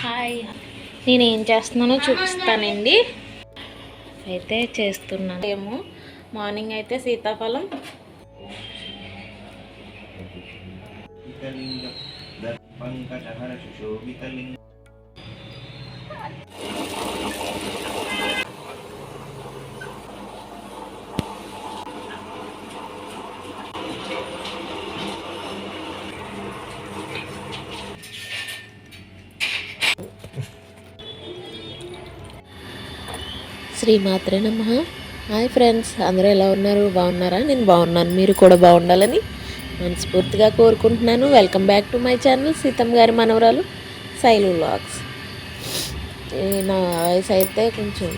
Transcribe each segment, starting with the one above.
Hi. నేను ఏం చేస్తున్నానో చూపిస్తానండి. అయితే చేస్తున్నాను ఏమో మార్నింగ్ అయితే సీతాఫలం. శ్రీమాత్రే నమ. హాయ్ ఫ్రెండ్స్ అందరూ ఎలా ఉన్నారు? బాగున్నారా? నేను బాగున్నాను. మీరు కూడా బాగుండాలని మనస్ఫూర్తిగా కోరుకుంటున్నాను. Welcome back to my channel Seethamma గారి మనవరాలు శైలు వ్లాగ్స్ నా వాయిస్ అయితే కొంచెం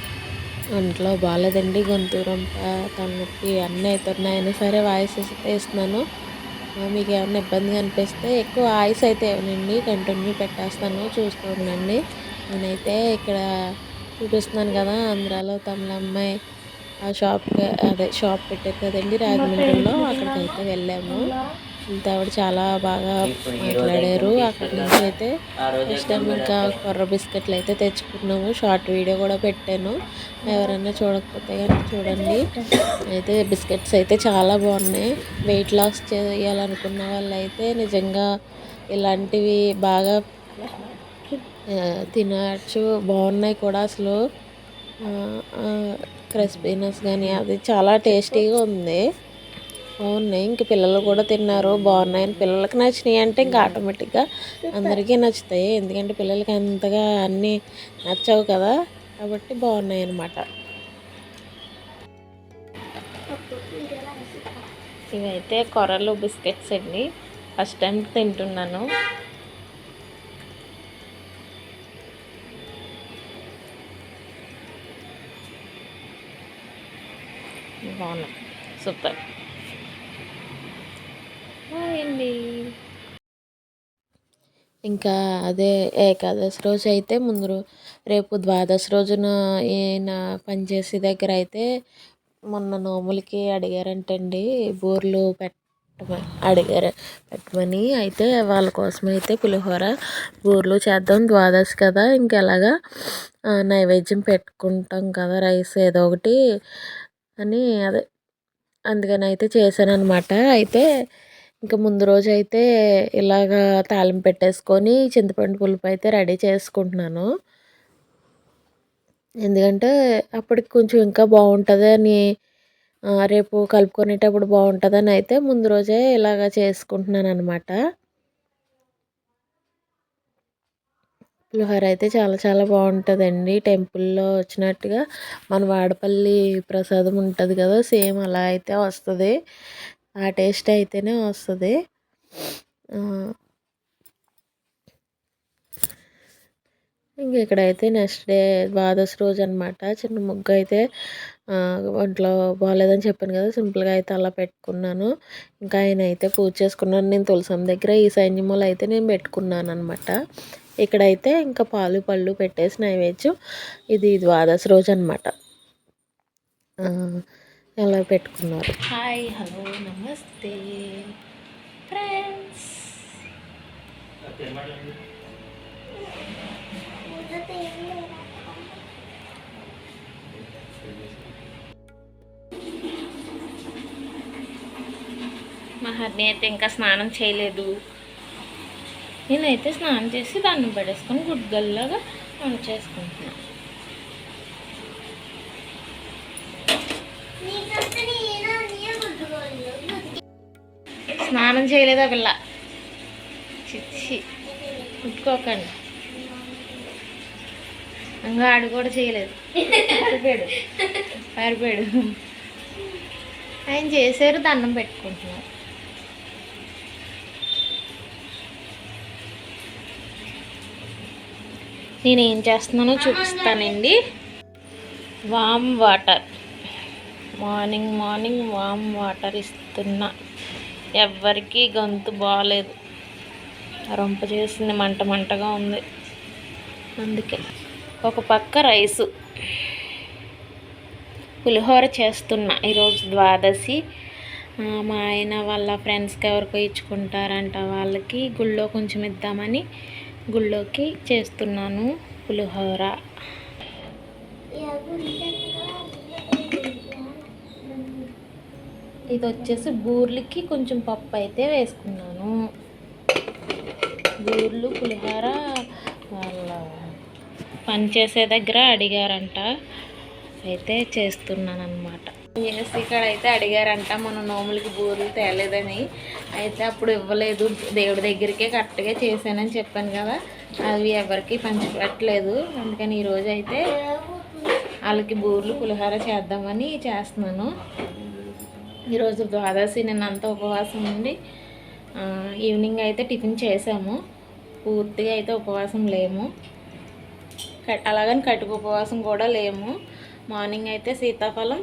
ఒంట్లో బాగాలేదండి గొంతు రొంప తలనొప్పి అన్నీ అవుతున్నాయని సరే వాయిస్ వేస్తున్నాను. మీకు ఏమైనా ఇబ్బందిగా అనిపిస్తే ఎక్కువ ఆయిస్ అయితే ఇవ్వనండి కంటిన్యూ పెట్టేస్తాను చూస్తూ ఉండండి. నేనైతే ఇక్కడ చూపిస్తున్నాను కదా ఆంధ్రాలో తమిళ అమ్మాయి. ఆ షాప్కి అదే షాప్ పెట్టారు కదండి రాజమండ్రిలో. అక్కడికైతే వెళ్ళాము. ఇంత ఆవిడ చాలా బాగా మాట్లాడారు. అక్కడి నుంచి అయితే ఇష్టం టైం ఇంకా కొర్ర బిస్కెట్లు అయితే తెచ్చుకున్నాము. షార్ట్ వీడియో కూడా పెట్టాను. ఎవరైనా చూడకపోతే కానీ చూడండి. అయితే బిస్కెట్స్ అయితే చాలా బాగున్నాయి. వెయిట్ లాస్ చేయాలనుకున్న వాళ్ళు అయితే నిజంగా ఇలాంటివి బాగా తినచ్చు. బాగున్నాయి కూడా అసలు. క్రిస్పీనెస్ కానీ అది చాలా టేస్టీగా ఉంది. బాగున్నాయి. ఇంక పిల్లలు కూడా తిన్నారు. బాగున్నాయని పిల్లలకి నచ్చినాయి అంటే ఇంకా ఆటోమేటిక్గా అందరికీ నచ్చుతాయి. ఎందుకంటే పిల్లలకి అంతగా అన్నీ నచ్చవు కదా. కాబట్టి బాగున్నాయి అన్నమాట. ఇవైతే కొరలు బిస్కెట్స్ అండి. ఫస్ట్ టైం తింటున్నాను. బాగున్నాయి సూపర్. అండి ఇంకా అదే ఏకాదశి రోజు అయితే ముందు రేపు ద్వాదశి రోజున ఈయన పనిచేసే దగ్గర అయితే మొన్న నోములకి అడిగారంటండి. బోర్లు పెట్టమని అడిగారు. పెట్టమని అయితే వాళ్ళ కోసం అయితే పులిహోర బూర్లు చేద్దాం ద్వాదశి కదా ఇంకెలాగా నైవేద్యం పెట్టుకుంటాం కదా రైస్ ఏదో ఒకటి అని అదే. అందుకని అయితే చేశాను అనమాట అయితే ఇంకా ముందు రోజు అయితే ఇలాగా తాలింపు పెట్టేసుకొని చింతపండు పులుపు అయితే రెడీ చేసుకుంటున్నాను. ఎందుకంటే అప్పటికి కొంచెం ఇంకా బాగుంటుంది అని రేపు కలుపుకునేటప్పుడు బాగుంటుందని అయితే ముందు రోజే ఇలాగ చేసుకుంటున్నాను అనమాట పులిహోర అయితే చాలా చాలా బాగుంటుందండి. టెంపుల్లో వచ్చినట్టుగా మన వాడపల్లి ప్రసాదం ఉంటుంది కదా సేమ్ అలా అయితే వస్తుంది. ఆ టేస్ట్ అయితేనే వస్తుంది. ఇంక ఇక్కడైతే నెక్స్ట్ డే ద్వాదశి రోజు అనమాట చిన్న ముగ్గు అయితే ఒంట్లో బాగాలేదని చెప్పాను కదా సింపుల్గా అయితే అలా పెట్టుకున్నాను. ఇంకా ఆయన అయితే పూజ చేసుకున్నాను. నేను తులసం దగ్గర ఈ సైన్యములు అయితే నేను పెట్టుకున్నాను అనమాట ఇక్కడైతే ఇంకా పాలు పళ్ళు పెట్టేసి నైవేద్యం ఇది ద్వాదశి రోజు అనమాట ఎలా పెట్టుకున్నారు? హాయ్ హలో నమస్తే. ఫ్రెండ్స్. మా హర్ని అయితే ఇంకా స్నానం చేయలేదు. నేనైతే స్నానం చేసి దండం పడేసుకొని గుడ్గల్లాగా వంట చేసుకుంటున్నాను స్నానం చేయలేదా పిల్ల. చిచ్చి. కుట్టుకోకండి ఇంకా ఆడు కూడా చేయలేదు. పారిపోయాడు. పారిపోయాడు. ఆయన చేశారు దండం పెట్టుకుంటున్నారు నేను ఏం చేస్తున్నానో చూపిస్తానండి. Warm water morning morning warm water ఇస్తున్నా. ఎవ్వరికీ గొంతు బాగాలేదు రొంప చేసింది మంట మంటగా ఉంది. అందుకే ఒక పక్క రైసు. పులిహోర చేస్తున్నా. ఈరోజు ద్వాదశి. మా ఆయన వాళ్ళ ఫ్రెండ్స్కి ఎవరికో ఇచ్చుకుంటారంట వాళ్ళకి గుళ్ళో కొంచెం ఇద్దామని. గుళ్ళోకి చేస్తున్నాను పులిహోర. ఇది వచ్చేసి బూర్లకి కొంచెం పప్పు అయితే వేసుకున్నాను. బూర్లు పులిహోర వాళ్ళ పని చేసే దగ్గర అడిగారంట. అయితే చేస్తున్నాను అనమాట ఎస్ ఇక్కడ అయితే అడిగారంట మన నోములకి బూరెలు తేలేదని. అయితే అప్పుడు ఇవ్వలేదు దేవుడి దగ్గరికే కరెక్ట్గా చేశానని చెప్పాను కదా అవి ఎవరికి పంచిపెట్టలేదు అందుకని ఈరోజు అయితే వాళ్ళకి బూరెలు పులిహోర చేద్దామని చేస్తున్నాను. ఈరోజు ద్వాదశి నిన్నంతా ఉపవాసం ఉండి ఈవినింగ్ అయితే టిఫిన్ చేసాము పూర్తిగా అయితే ఉపవాసం లేము. అలాగని కటుకు ఉపవాసం కూడా లేము. మార్నింగ్ అయితే సీతాఫలం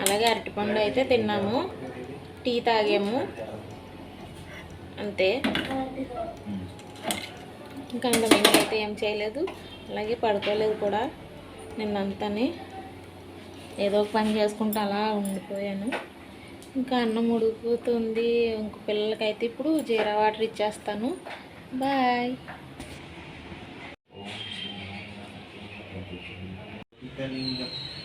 అలాగే అరటిపండు అయితే తిన్నాము. టీ తాగాము. అంతే. ఇంకా అంతమంది అయితే ఏం చేయలేదు. అలాగే పడుకోలేదు కూడా. నిన్నంతని ఏదో ఒక పని చేసుకుంటూ అలా ఉండిపోయాను. ఇంకా అన్నం ఉడుకుతుంది. ఇంక పిల్లలకైతే ఇప్పుడు జీరా వాటర్ ఇచ్చేస్తాను. బాయ్. Thank you.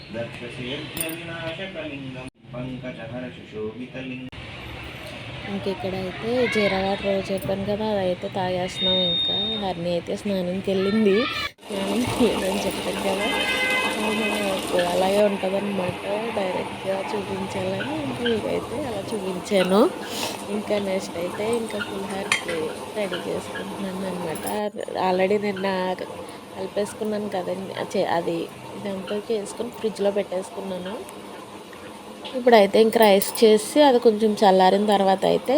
ఇంకెక్కడ అయితే ఇంక రోజు చెప్పాను కదా అదైతే తాగేస్తున్నాం ఇంకా. హర్ని అయితే స్నానంకి వెళ్ళింది స్నానం చేయదని చెప్పాను కదా. అలాగే ఉంటుందన్నమాట. డైరెక్ట్గా చూపించాలని ఇంకా మీకైతే అలా చూపించాను. ఇంకా నెక్స్ట్ అయితే ఇంకా పులిహార్కి రెడీ చేసుకుంటున్నాను అనమాట ఆల్రెడీ నిన్న కలిపేసుకున్నాను కదండి. అది ఇదంతా చేసుకొని ఫ్రిడ్జ్లో పెట్టేసుకున్నాను. ఇప్పుడైతే ఇంక రైస్ చేసి అది కొంచెం చల్లారిన తర్వాత అయితే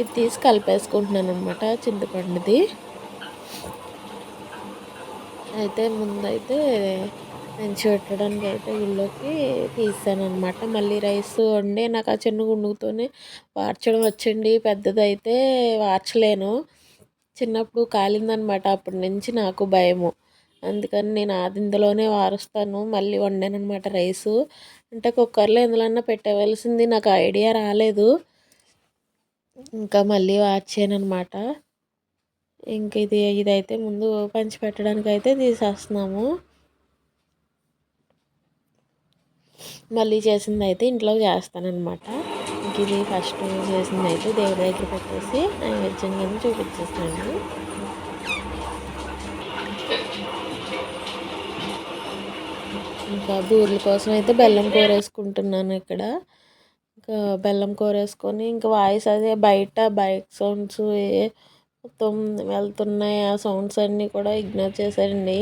ఇది తీసి కలిపేసుకుంటున్నాను అనమాట చింతపండుది. అయితే ముందైతే మెంచి పెట్టడానికి అయితే గుళ్ళోకి తీసాను అనమాట మళ్ళీ రైస్ వండి నాకు ఆ చిన్న గుండుతోనే వార్చడం వచ్చండి పెద్దదైతే వార్చలేను. చిన్నప్పుడు కాలిందనమాట అప్పటి నుంచి నాకు భయము. అందుకని నేను అది ఇందులోనే వారుస్తాను. మళ్ళీ వండాను అనమాట రైసు. అంటే కుక్కర్లో ఎందులన్నా పెట్టవలసింది నాకు ఐడియా రాలేదు. ఇంకా మళ్ళీ వార్చాను అనమాట ఇంక ఇది ఇదైతే ముందు పంచి పెట్టడానికి అయితే తీసేస్తున్నాము. మళ్ళీ చేసింది అయితే ఇంట్లో చేస్తానన్నమాట. ఇంక ఇది ఫస్ట్ చేసింది అయితే దేవుడి దగ్గర పెట్టేసి నైవేద్యం కింద చూపించేస్తాను. ఇంకా బూరెల కోసం అయితే బెల్లం కూర వేసుకుంటున్నాను ఇక్కడ. ఇంకా బెల్లం కూర వేసుకొని ఇంకా వాయిస్ అదే బయట బైక్ సౌండ్స్ ఏ మొత్తం వెళ్తున్నాయి. ఆ సౌండ్స్ అన్నీ కూడా ఇగ్నోర్ చేశారండి.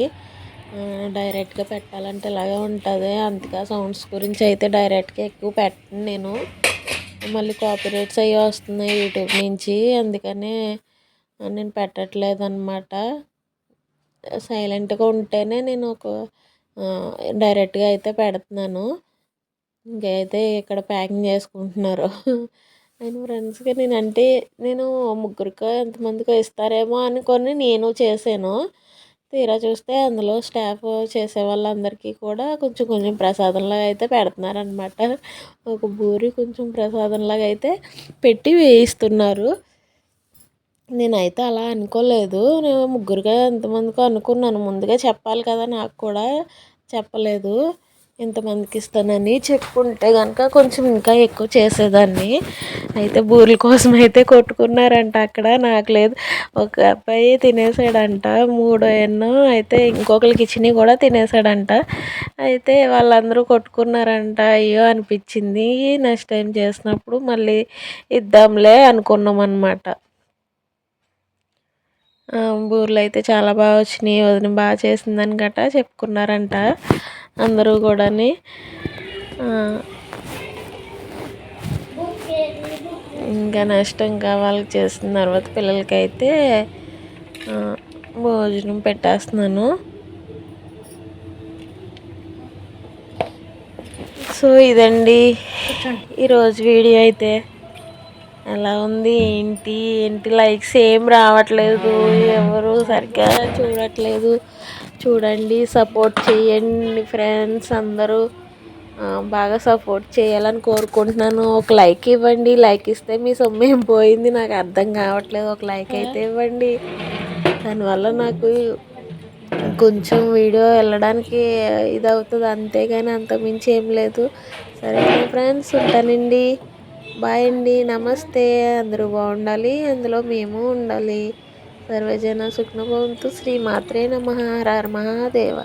డైరెక్ట్గా పెట్టాలంటే ఇలాగే ఉంటుంది. అందుకే సౌండ్స్ గురించి అయితే డైరెక్ట్గా ఎక్కువ పెట్టను నేను. మళ్ళీ కాపీరేట్స్ అవి వస్తున్నాయి యూట్యూబ్ నుంచి. అందుకనే నేను పెట్టట్లేదు అనమాట సైలెంట్గా ఉంటేనే నేను ఒక డైరెక్ట్గా అయితే పెడుతున్నాను. ఇంకైతే ఇక్కడ ప్యాకింగ్ చేసుకుంటున్నారు. నేను ఫ్రెండ్స్గా నేను అంటే నేను ముగ్గురికో ఎంతమందికో ఇస్తారేమో అనుకొని నేను చేశాను. తీరా చూస్తే అందులో స్టాఫ్ చేసే వాళ్ళందరికీ కూడా కొంచెం కొంచెం ప్రసాదంలాగా అయితే పెడుతున్నారనమాట ఒక బూరి కొంచెం ప్రసాదంలాగా అయితే పెట్టి వేయిస్తున్నారు. నేనైతే అలా అనుకోలేదు. నేను ముగ్గురుగా ఎంతమందికో అనుకున్నాను. ముందుగా చెప్పాలి కదా నాకు కూడా చెప్పలేదు. ఇంతమందికి ఇస్తానని చెప్పుకుంటే కనుక కొంచెం ఇంకా ఎక్కువ చేసేదాన్ని. అయితే బూరెల కోసం అయితే కొట్టుకున్నారంట అక్కడ. నాకు లేదు. ఒక అబ్బాయి తినేసాడంట. మూడో ఎన్నో అయితే ఇంకొకరికి ఇచ్చినవి కూడా తినేసాడంట. అయితే వాళ్ళందరూ కొట్టుకున్నారంట. అయ్యో అనిపించింది. నెక్స్ట్ టైం చేసినప్పుడు మళ్ళీ ఇద్దాంలే అనుకున్నాం అనమాట బూరెలు అయితే చాలా బాగా వచ్చినాయి. వదిన బాగా చేసిందని గట్ట చెప్పుకున్నారంట అందరూ కూడాని. ఇంకా నెక్స్ట్ ఇంకా వాళ్ళకి చేసిన తర్వాత పిల్లలకి అయితే ఆ, భోజనం పెట్టేస్తున్నాను. సో ఇదండి. ఈరోజు వీడియో అయితే. ఎలా ఉంది ఏంటి ఏంటి లైక్స్ ఏం రావట్లేదు ఎవరు సరిగ్గా చూడట్లేదు. చూడండి సపోర్ట్ చేయండి ఫ్రెండ్స్ అందరూ. బాగా సపోర్ట్ చేయాలని కోరుకుంటున్నాను. ఒక లైక్ ఇవ్వండి. లైక్ ఇస్తే మీ సొమ్ము ఏం పోయింది? నాకు అర్థం కావట్లేదు. ఒక లైక్ అయితే ఇవ్వండి. దానివల్ల నాకు కొంచెం వీడియో వెళ్ళడానికి ఇది అవుతుంది అంతేగాని అంతకుమించి ఏం లేదు. సరే ఫ్రెండ్స్ ఉంటానండి. బాయ్ అండి నమస్తే. అందరూ బాగుండాలి అందులో మేము ఉండాలి. సర్వజన సుఖ్నభవంతు శ్రీ మాత్రే నమ. హర హర మహాదేవ.